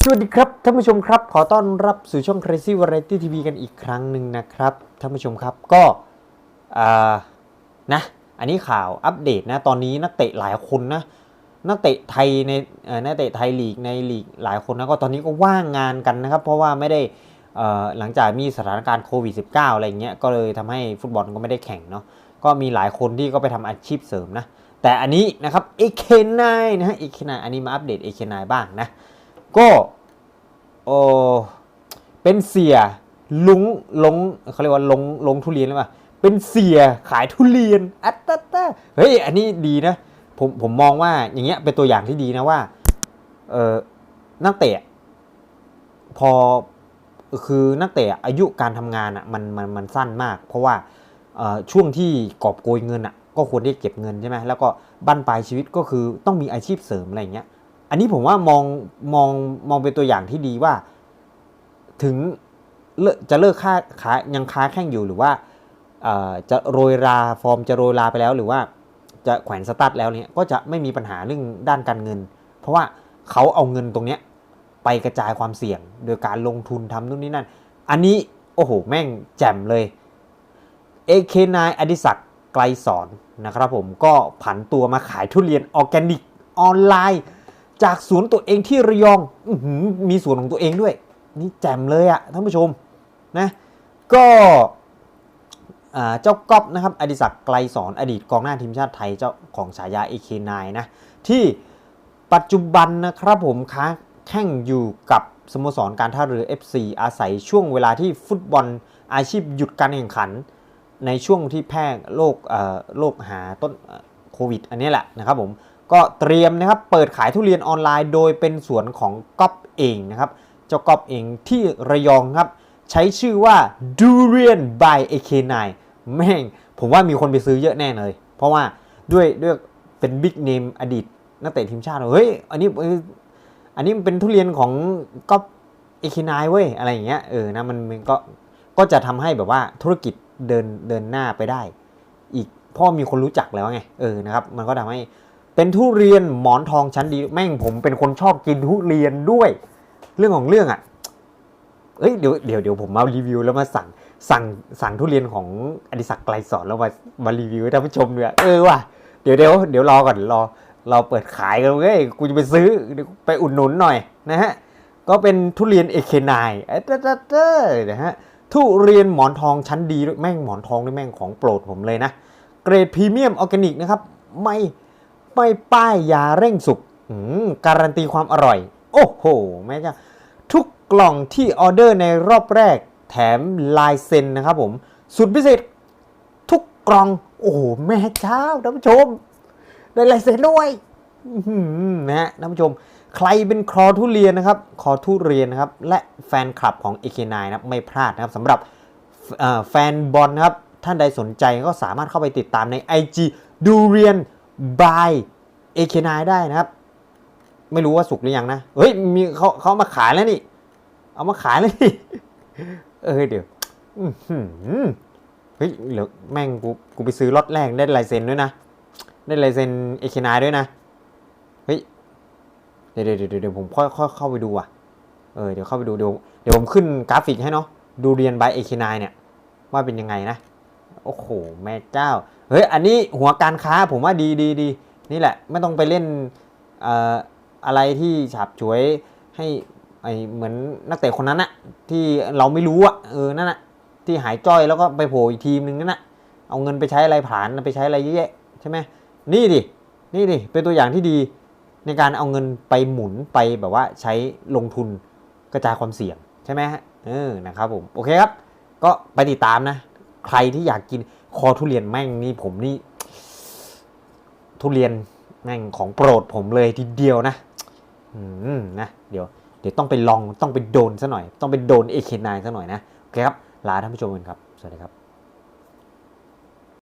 สวัสดีครับท่านผู้ชมครับ ขอต้อนรับสู่ช่อง Crazy Variety TV กันอีกครั้งหนึ่งนะครับท่านผู้ชมครับก็นะอันนี้ข่าวอัปเดตนะตอนนี้นักเตะหลายคนนะนักเตะไทยในนักเตะไทยลีกในลีกหลายคนนะก็ตอนนี้ก็ว่างงานกันนะครับ เพราะว่าไม่ได้หลังจากมีสถานการณ์โควิด -19 อะไรเงี้ยก็เลยทำให้ฟุตบอลก็ไม่ได้แข่งเนาะก็มีหลายคนที่ก็ไปทำอาชีพเสริมนะแต่อันนี้นะครับ AK9 นนะฮะ AK9 อันนี้มาอัปเดต AK9 บ้างนะ ก็โอเป็นเสียลุงลงเขาเรียกว่าลงลงทุเรียนหรือเปล่าเป็นเสียขายทุเรียนอัตตะเฮ้ยอันนี้ดีนะผมผมมองว่าอย่างเงี้ยเป็นตัวอย่างที่ดีนะว่าเออนักเตะพอคือนักเตะอายุการทำงานอะมันมันมันสั้นมาก เพราะว่าช่วงที่กอบโกยเงินอะก็ควรได้เก็บเงินใช่ไหมแล้วก็บั้นปลายชีวิตก็คือต้องมีอาชีพเสริมอะไรอย่างเงี้ย อันนี้ผมว่ามองมองมองเป็นตัวอย่างที่ดีว่า ถึงจะเลิกค่าขายังค้าแข่งอยู่หรือว่าจะโรยราฟอร์มจะโรยราไปแล้ว หรือว่าจะแขวนสตาร์ทแล้วเนี่ยก็จะไม่มีปัญหาเรื่องด้านการเงิน เพราะว่าเขาเอาเงินตรงเนี้ยไปกระจายความเสี่ยง โดยการลงทุนทำนู่นนี่นั่น อันนี้โอ้โห แม่งแจ่มเลย AK9 อดิศักดิ์ไกลสอนนะครับผมก็ผันตัวมาขายทุเรียนออร์แกนิกออนไลน์ จากสวนตัวเองที่ระยองอมีสวนของตัวเองด้วย นี่แจ่มเลยอะท่านผู้ชมนะก็เจ้าก๊อฟนะครับอดิศักดิ์ไกลสอนอดีตกองหน้าทีมชาติไทยเจ้าของฉายา AK9 นะที่ปัจจุบันนะครับผมค้าแข่งอยู่กับสโมสรการท่าเรือ FC อาศัยช่วงเวลาที่ฟุตบอลอาชีพหยุดการแข่งขัน ในช่วงที่แพร่โรคโรคหาต้นโควิด อันนี้แหละนะครับผม ก็เตรียมนะครับเปิดขายทุเรียนออนไลน์โดยเป็นสวนของก๊อฟเองนะครับ เจ้าก๊อฟเองที่ระยองครับ ใช้ชื่อว่า Durian by AK9 แม่ง ผมว่ามีคนไปซื้อเยอะแน่เลย เพราะว่าด้วยด้วยเป็นบิ๊กเนมอดีตนักเตะทีมชาติเฮ้ยอันนี้อันนี้มันเป็นทุเรียนของก๊อฟ AK9 เว้ยอะไรอย่างเงี้ยเออนะมันมันก็ก็จะทำให้แบบว่าธุรกิจเดินเดินหน้าไปได้ อีกพ่อมีคนรู้จักแล้วไงเออนะครับ มันก็ทำให้ เป็นทุเรียนหมอนทองชั้นดีแม่งผมเป็นคนชอบกินทุเรียนด้วย เรื่องของเรื่องอะเอ้ยเดี๋ยวเดี๋ยวเดี๋ยวผมมารีวิวแล้วมาสั่งสั่งสั่งทุเรียนของอดิศักดิ์ไกลสอนแล้วมามารีวิวให้ท่านผู้ชมด้วยเออว่ะเดี๋ยวเดี๋ยวเดี๋ยวรอก่อนรอเราเปิดขายกันเว้ยกูจะไปซื้อไปอุดหนุนหน่อยนะฮะก็เป็นทุเรียน AK9 เอ้ยเต้อเต้เต้นะฮะทุเรียนหมอนทองชั้นดีด้วยแม่งหมอนทองด้วยแม่งของโปรดผมเลยนะ เกรดพรีเมียมออร์แกนิกนะครับไม่ ไม่ป้ายยาเร่งสุกการันตีความอร่อย โอ้โห แม่จ้าทุกกล่องที่ออเดอร์ในรอบแรก แถมลายเซ็นนะครับผมสุดพิเศษ ทุกกล่อง โอ้โห แม่เจ้าท่านผู้ชม ได้ลายเซ็นด้วยนะฮะท่านผู้ชม ใครเป็นคอทุเรียนนะครับ คอทุเรียนนะครับ และแฟนคลับของ AK9 นะครับไม่พลาดนะครับสำหรับแฟนบอลนะครับ ท่านใดสนใจก็สามารถเข้าไปติดตามใน IG ดูเรียน by AK9 ได้นะครับ ไม่รู้ว่าสุกหรือยังนะ เฮ้ยมีเขาเขามาขายแล้วนี่ เอามาขายแล้วนี่ เออเดี๋ยวเฮ้ยเหลือแม่งกูกูไปซื้อล็อตแรกได้ลายเซ็นด้วยนะ ได้ลายเซ็น AK9 ด้วยนะ เฮ้ยเดี๋ยวเดี๋ยวเดี๋ยวเดี๋ยวผมค่อยค่อยเข้าไปดูอะ เออเดี๋ยวเข้าไปดูเดี๋ยวเดี๋ยวผมขึ้นกราฟิกให้เนาะ ดูเรียน by AK9 เนี่ย ว่าเป็นยังไงนะ โอ้โห แม่เจ้า ฮ้ยอันนี้หัวการค้าผมว่าดีดีดีนี่แหละไม่ต้องไปเล่นเอ่ออะไรที่ฉาบฉวยให้ไอเหมือนนักเตะคนนั้นอะที่เราไม่รู้อะเออนั่นอะที่หายจ้อยแล้วก็ไปโผล่อีกทีมหนึ่งนั่นอะเอาเงินไปใช้อะไรผ่านไปใช้อะไรเยอะแยะใช่ไหมนี่ดินี่ดิเป็นตัวอย่างที่ดีในการเอาเงินไปหมุนไปแบบว่าใช้ลงทุนกระจายความเสี่ยงใช่ไหมฮะเออนะครับผมโอเคครับ ก็ไปติดตามนะ ใครที่อยากกิน คอทุเรียนแม่งนี่ผมนี่ ทุเรียนแม่งของโปรดผมเลยทีเดียวนะอืมนะเดี๋ยวเดี๋ยวต้องไปลองต้องไปโดนซะหน่อย ต้องไปโดนไอเคนายซะหน่อยนะโอเคครับลาท่านผู้ชมกันครับ สวัสดีครับ